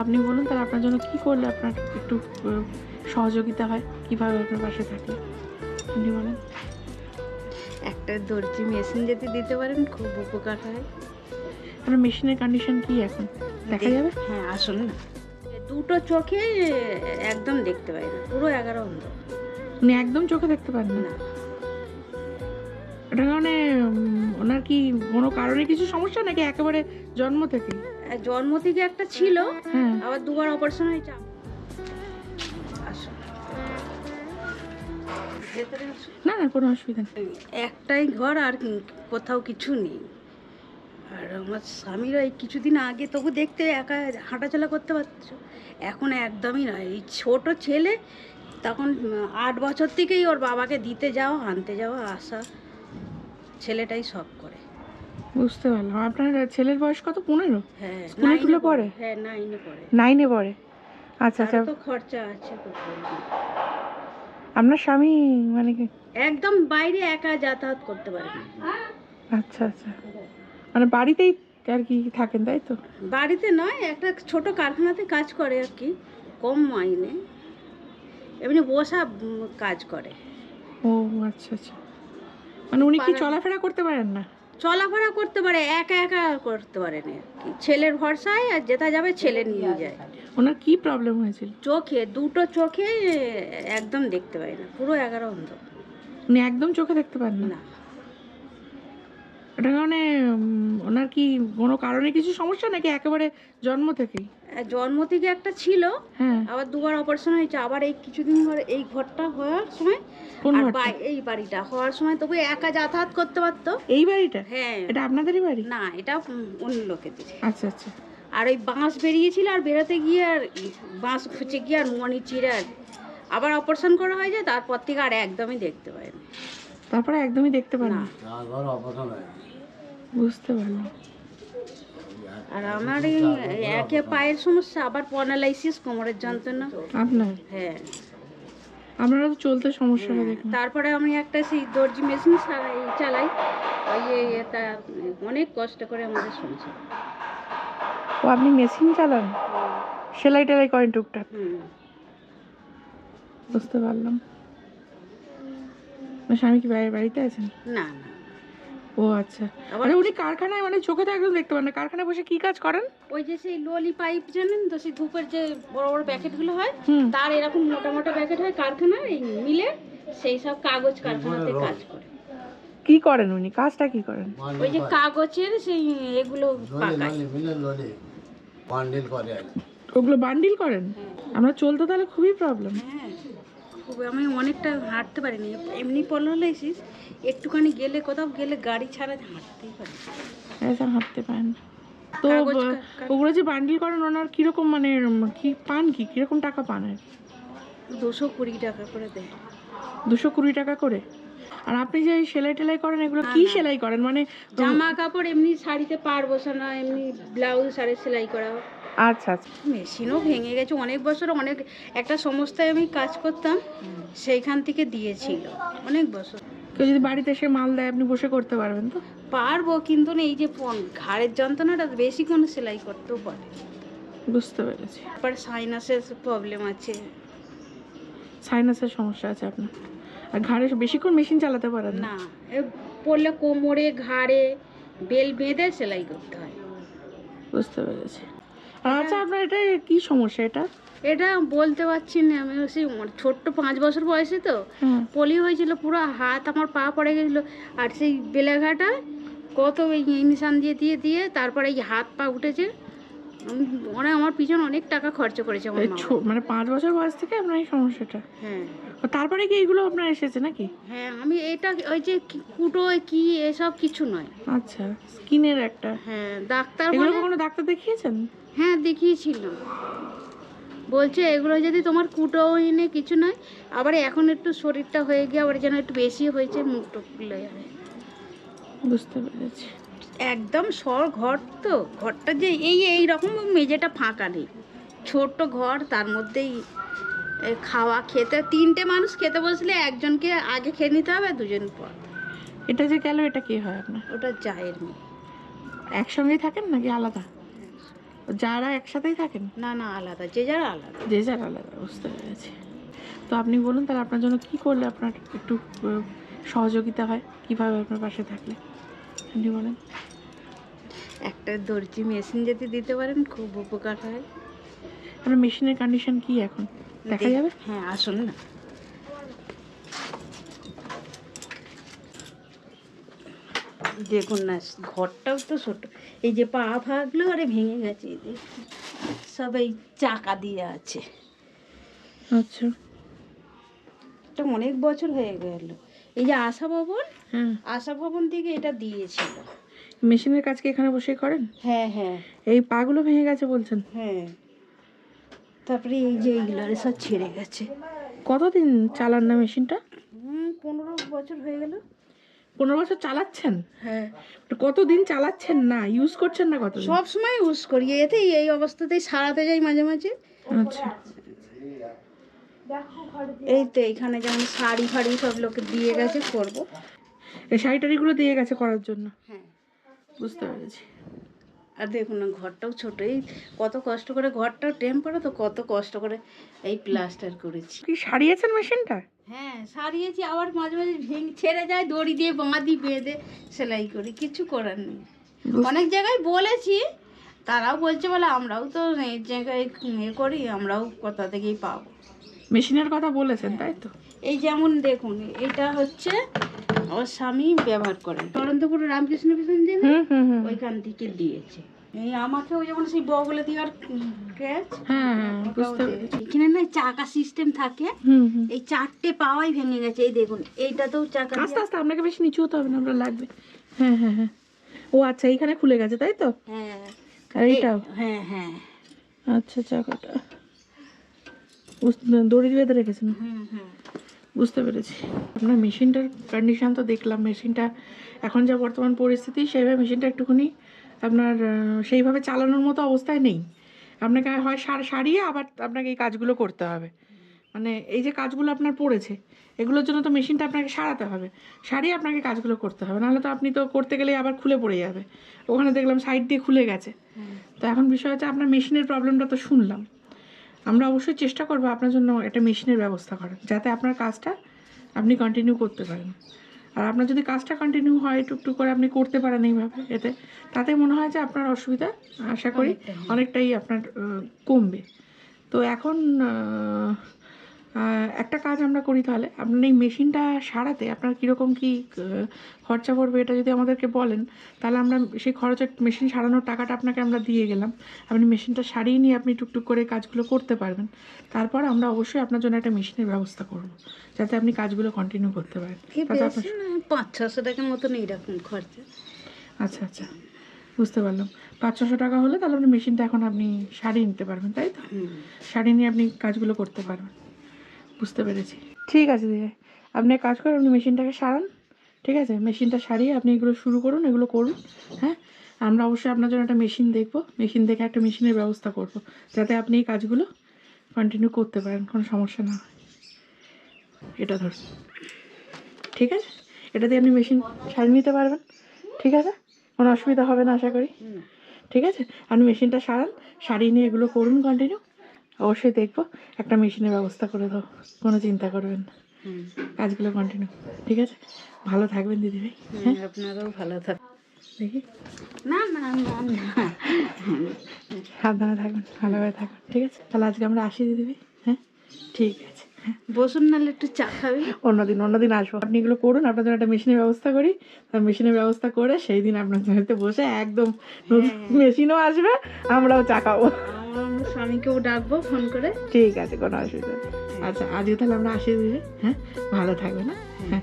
আপনি বলুন তাহলে আপনার জন্য কি করলে আপনার একটু সহযোগিতা হয়? কীভাবে আপনার পাশে থাকে আপনি বলেন। একটা দর্জি মেশিন যদি দিতে পারেন খুব উপকার হয়। আপনার মেশিনের কন্ডিশন কি এখন? দেখা যাবে? হ্যাঁ আসুন না। দুটো চোখে একদম দেখতে পাই না পুরো এগারো অন্ধ। উনি একদম চোখে দেখতে পান না? এটা কারণে ওনার কি কোনো কারণে কিছু সমস্যা নাকি একেবারে জন্ম থেকে জন্ম থেকে একটা ছিল আবার দুবার অপারেশন হয়েছে। না না কোনো অসুবিধা নেই। একটাই ঘর আর কোথাও কিছু নেই। আর আমার স্বামীরা এই কিছুদিন আগে তবু দেখতে একা হাঁটাচলা করতে পারছ। এখন একদমই নয় এই ছোট ছেলে তখন আট বছর থেকেই ওর বাবাকে দিতে যাওয়া আনতে যাওয়া আসা। ছেলেটাই সব করে। বুঝতে পারলাম। আপনার ছেলের বয়স কত? পনেরো? হ্যাঁ স্কুলে টুলে পড়ে? হ্যাঁ নাইনে পড়ে। নাইনে পড়ে? আচ্ছা আচ্ছা। তো খরচা আছে আপনার স্বামী মানে কি? একদম বাইরে একা যাতায়াত করতে পারে না। আচ্ছা আচ্ছা। মানে বাড়িতেই আর কি থাকেন তাই তো? বাড়িতে নয় একটা ছোট কারখানাতে কাজ করে আর কি কম মাইনে। এমনি বসা কাজ করে। ও আচ্ছা আচ্ছা। মানে উনি কি চলাফেরা করতে পারেন না? চলাফেরা করতে পারে একা একা করতে পারে না আর কি ছেলের ভরসায় আর যেটা যাবে ছেলে নিয়ে যায়। ওনার কি প্রবলেম হয়েছিল? চোখে দুটো চোখে একদম দেখতে পায় না পুরো এগারো অন্ধ উনি একদম চোখে দেখতে পান না। না এটা কারণে ওনার কি কোনো কারণে কিছু সমস্যা নাকি একেবারে জন্ম থেকেই? জন্ম থেকে একটা ছিল হ্যাঁ। আবার দুবার অপারেশন হয়েছে আবার এই কিছুদিন ধরে এই ঘরটা হওয়ার সময় আর এই বাড়িটা হওয়ার সময় তবু একা যাতায়াত করতে পারতো। এই বাড়িটা? হ্যাঁ। এটা আপনাদেরই বাড়ি? না এটা অন্য লোকেদের আচ্ছা আচ্ছা। আর ওই বাঁশ বেরিয়েছিল আর বেরোতে গিয়ে আর বাঁশ খুঁচে গিয়ে আর মনি চিড়ে আর আবার অপারেশন করা হয়ে যায় তারপর থেকে আর একদমই দেখতে পায় না তারপরে একদমই দেখতে পান না। না বুঝতে পারলাম। আর আমার এই একে পায়ের সমস্যা আবার পনালাইসিস কোমরের যন্ত্রণা। আপনার? হ্যাঁ। আপনারা তো চলতে সমস্যা হয় দেখুন তারপরে আমি একটা সেই দর্জি মেশিন চালাই ওই এটা অনেক কষ্ট করে আমাদের সংসার। ও আপনি মেশিন চালান? সেলাই টেলাই করেন টুকটাক? বুঝতে পারলাম। স্বামী কি বাইরে বাড়িতে আছেন? না না। ও আচ্ছা। মানে উনি কারখানায় মানে চোখে তো একদম দেখতে পান না কারখানায় বসে কি কাজ করেন? ওই যে সেই ললি পাইপ জানেন তো সেই ধূপের যে বড় বড় প্যাকেটগুলো হয় হুম। তার এরকম মোটা মোটা প্যাকেট হয় কারখানার এই মিলে সেই সব কাগজ কারখানাতে কাজ করে। কি করেন উনি? কাজটা কি করেন? ওই যে কাগজের সেই এগুলো পাকায়। বান্ডিল করে ওগুলো বান্ডিল করেন? আমরা চলতে তাহলে খুবই প্রবলেম হ্যাঁ। খুব আমি অনেকটা হাঁটতে পারিনি। এমনি পলাইছিস একটুখানি গেলে কোথাও গেলে গাড়ি ছাড়া হাঁটতেই পারি। হাঁটতে পারেন না। তো ওগুলো যে বান্ডিল করেন ওনার কীরকম মানে কি পান কি? কীরকম টাকা পান আর দুশো কুড়ি টাকা করে দেয়। দুশো কুড়ি টাকা করে? আর আপনি যে সেলাই টেলাই করেন এগুলো কি সেলাই করেন? মানে জামা কাপড় এমনি শাড়িতে পার বসানো এমনি ব্লাউজ শাড়ি সেলাই করা আচ্ছা আচ্ছা। মেশিনও ভেঙে গেছে অনেক বছর অনেক একটা সংস্থায় আমি কাজ করতাম সেইখান থেকে দিয়েছিল অনেক বছর। কেউ যদি বাড়িতে এসে মাল দেয় আপনি বসে করতে পারবেন তো? পারব কিন্তু না এই যে ঘাড়ের যন্ত্রণাটা বেশিক্ষণ সেলাই করতেও পারে। বুঝতে পেরেছি। তারপর সাইনাসের প্রবলেম আছে। সাইনাসের সমস্যা আছে আপনার। আর ঘাড়ে বেশিক্ষণ মেশিন চালাতে পারেন না? পড়লে কোমরে ঘাড়ে বেল বেঁধে সেলাই করতে হয়। বুঝতে পেরেছি। আচ্ছা আপনার এটা কি সমস্যা এটা? এটা বলতে পারছি না আমি সেই ছোট্ট পাঁচ বছর বয়সে তো। হ্যাঁ পোলিও হয়েছিল পুরো হাত আমার পা পড়ে গেছিল। আর সেই বেলেঘাটা কত ওই দিয়ে দিয়ে দিয়ে তারপরে এই হাত পা উঠেছে। অনেক আমার পিছনে অনেক টাকা খরচ করেছে আমার মা। মানে পাঁচ বছর বয়স থেকে আপনার এই সমস্যাটা? হ্যাঁ। ও তারপরে কি এগুলো আপনার এসেছে নাকি? হ্যাঁ আমি এটা ওই যে কি- কুটো কি এসব কিছু নয়। আচ্ছা স্কিনের একটা। হ্যাঁ ডাক্তার এগুলো বলে কখনো ডাক্তার দেখিয়েছেন? হ্যাঁ দেখিয়েছিল। বলছে এগুলো যদি তোমার কুটো এনে কিছু নয় আবার এখন একটু শরীরটা হয়ে গিয়ে আবার যেন একটু বেশি হয়েছে মুখটা ফুলে যাবে। বুঝতে পেরেছি। একদম সর ঘর তো ঘরটা যে এই এই রকম মেঝেটা ফাঁকা নেই। ছোট্ট ঘর তার মধ্যেই খাওয়া খেতে তিনটে মানুষ খেতে বসলে একজনকে আগে খেয়ে নিতে হবে দুজন পর। এটা যে গেল এটা কি হয় আপনার? ওটা চায়ের মেয়ে একসঙ্গেই থাকেন নাকি আলাদা? যারা একসাথেই থাকেন? না না আলাদা। যে যারা আলাদা। যে যার আলাদা বুঝতে পেরেছি। তো আপনি বলুন তাহলে আপনার জন্য কি করলে আপনার একটু সহযোগিতা হয়? কীভাবে আপনার পাশে থাকলে? আপনি বলেন। একটা দর্জি মেশিন যদি দিতে পারেন খুব উপকার হয়। আপনার মেশিনের কন্ডিশন কি এখন? দেখা যাবে? হ্যাঁ আসুন না। দেখুন না ঘরটাও তো ছোট। এই যে পা ফাগুলো আরে ভেঙে গেছে। সব এই চাকা দিয়ে আছে। আচ্ছা। এটা অনেক বছর হয়ে গেল। এই যে আশা ভবন হ্যাঁ। আশা ভবন থেকে এটা দিয়েছিল। মেশিনের কাজ কি এখানে বসে করেন? হ্যাঁ হ্যাঁ। এই পাগুলো ভেঙে গেছে বলছেন? হ্যাঁ। তারপরে এই যে এইগুলো সব ছেড়ে গেছে। কতদিন চালান না মেশিনটা? পনেরো বছর হয়ে গেল। পনেরো বছর চালাচ্ছেন? হ্যাঁ। কতদিন চালাচ্ছেন না? ইউজ করছেন না কত সব সময় ইউজ করি। এতেই এই অবস্থাতেই সারাতে যাই মাঝে মাঝে। আচ্ছা। এই তো এখানে যেমন শাড়ি ফাড়ি সব লোকে দিয়ে গেছে করব। এই শাড়িটারিগুলো দিয়ে গেছে করার জন্য? হ্যাঁ। বুঝতে পেরেছি। আর দেখুন না ঘরটাও ছোট। এই কত কষ্ট করে ঘরটাও টেম্পারে তো কত কষ্ট করে এই প্লাস্টার করেছি। কি সারিয়েছেন মেশিনটা হ্যাঁ সারিয়েছি আবার মাঝে মাঝে ভেঙে ছেড়ে যায় দড়ি দিয়ে বাঁধি বেঁধে সেলাই করি কিছু করার নেই। অনেক জায়গায় বলেছি তারাও বলছে বলে আমরাও তো এই জায়গায় ইয়ে করি আমরাও কোথা থেকেই পাবো। মেশিনের কথা বলেছেন তাই তো? এই যেমন দেখুন এটা হচ্ছে আমার স্বামী ব্যবহার করেন। অনন্তপুর রামকৃষ্ণ মিশন ওইখান থেকে দিয়েছে। এই আমাকেও যেমন সেই বগলে দেওয়ার গ্যাস হ্যাঁ হ্যাঁ এখানে না চাকা সিস্টেম থাকে এই চারটে পাওয়াই ভেঙে গেছে এই দেখুন এইটাতেও চাকা আস্তে আস্তে আপনাকে বেশি নিচু হতে হবে না আমরা লাগবে। হ্যাঁ হ্যাঁ হ্যাঁ। ও আচ্ছা এইখানে খুলে গেছে তাই তো? হ্যাঁ। আর এইটাও? হ্যাঁ হ্যাঁ। আচ্ছা চাকাটা। দড়ি বেঁধে রেখেছেন? হুম হুম। বুঝতে পেরেছি। আপনার মেশিনটার কন্ডিশন তো দেখলাম মেশিনটা এখন যা বর্তমান পরিস্থিতি সেইভাবে মেশিনটা একটুখানি আপনার সেইভাবে চালানোর মতো অবস্থায় নেই। আপনাকে হয় সার সারিয়ে আবার আপনাকে এই কাজগুলো করতে হবে। মানে এই যে কাজগুলো আপনার পড়েছে এগুলোর জন্য তো মেশিনটা আপনাকে সারাতে হবে। সারিয়ে আপনাকে কাজগুলো করতে হবে নাহলে তো আপনি তো করতে গেলেই আবার খুলে পড়ে যাবে। ওখানে দেখলাম সাইড দিয়ে খুলে গেছে। তো এখন বিষয় হচ্ছে আপনার মেশিনের প্রবলেমটা তো শুনলাম। আমরা অবশ্যই চেষ্টা করব আপনার জন্য একটা মেশিনের ব্যবস্থা করার যাতে আপনার কাজটা আপনি কন্টিনিউ করতে পারেন। আর আপনার যদি কাজটা কন্টিনিউ হয় টুকটুক করে আপনি করতে পারেন এইভাবে এতে তাতে মনে হয় যে আপনার অসুবিধা। আশা করি অনেকটাই। আপনার কমবে। তো এখন একটা কাজ আমরা করি তাহলে। আপনার এই মেশিনটা সারাতে আপনার কীরকম কী খরচা পড়বে এটা যদি আমাদেরকে বলেন তাহলে আমরা সেই খরচের মেশিন সারানোর টাকাটা আপনাকে আমরা দিয়ে গেলাম। আপনি মেশিনটা সারিয়ে নিয়ে আপনি টুকটুক করে কাজগুলো করতে পারবেন। তারপর আমরা অবশ্যই আপনার জন্য একটা মেশিনের ব্যবস্থা করব যাতে আপনি কাজগুলো কন্টিনিউ করতে পারেন। পাঁচ ছশো টাকার মতন এইরকম খরচা। আচ্ছা আচ্ছা বুঝতে পারলাম। পাঁচ ছশো টাকা হলে তাহলে আপনি মেশিনটা এখন আপনি সারিয়ে নিতে পারবেন তাই তো? সারিয়ে নিয়ে আপনি কাজগুলো করতে পারবেন। বুঝতে পেরেছি। ঠিক আছে দিদি। আপনি এক কাজ করুন আপনি মেশিনটাকে সারান ঠিক আছে? মেশিনটা সারিয়ে আপনি এগুলো শুরু করুন এগুলো করুন হ্যাঁ? আমরা অবশ্যই আপনার জন্য একটা মেশিন দেখব মেশিন দেখে একটা মেশিনের ব্যবস্থা করব যাতে আপনি এই কাজগুলো কন্টিনিউ করতে পারেন কোনো সমস্যা না হয়। এটা ধরুন। ঠিক আছে? এটা দিয়ে আপনি মেশিন সারিয়ে নিতে পারবেন ঠিক আছে? কোনো অসুবিধা হবে না আশা করি। ঠিক আছে? আপনি মেশিনটা সারান সারিয়ে নিয়ে এগুলো করুন কন্টিনিউ অবশ্যই দেখব। একটা মেশিনের ব্যবস্থা করে দাও কোনো চিন্তা করবেন না। কাজগুলো কন্টিনিউ ঠিক আছে? ভালো থাকবেন দিদিভাই হুম, আপনারাও ভালো থাক দেখি। না না না না। সাবধানে থাকবেন ভালোভাবে থাকবেন ঠিক আছে? তাহলে আজকে আমরা আসি দিদিভাই হ্যাঁ? ঠিক আছে হ্যাঁ? বসুন নাহলে একটু চা খাবি। অন্যদিন অন্যদিন আসব। আপনি এগুলো করুন আপনার জন্য একটা মেশিনের ব্যবস্থা করি। তার মেশিনের ব্যবস্থা করে সেই দিন আপনার সাথে বসে একদম নতুন মেশিনও আসবে আমরাও চা খাব। স্বামীকেও ডাকবো ফোন করে। ঠিক আছে কোনো অসুবিধা নেই। আচ্ছা আজকে তাহলে আমরা আসি হ্যাঁ? ভালো থাকবে না হ্যাঁ।